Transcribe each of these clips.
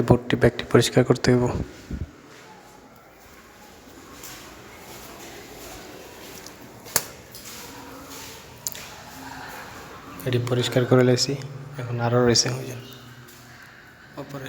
এই বোর্ডটি ব্যাগটি পরিষ্কার করতে হইব এটি পরিষ্কার করে লেছি এখন আরও রেসিং হয়ে রয়েছে ওপরে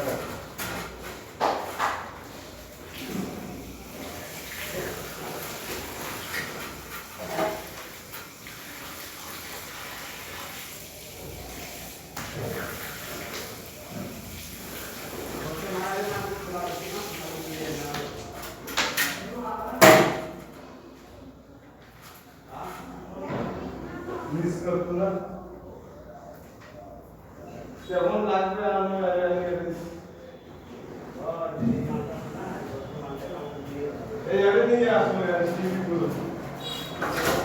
beraber. মিস করতো না যেমন লাগবে Obrigado, Chico.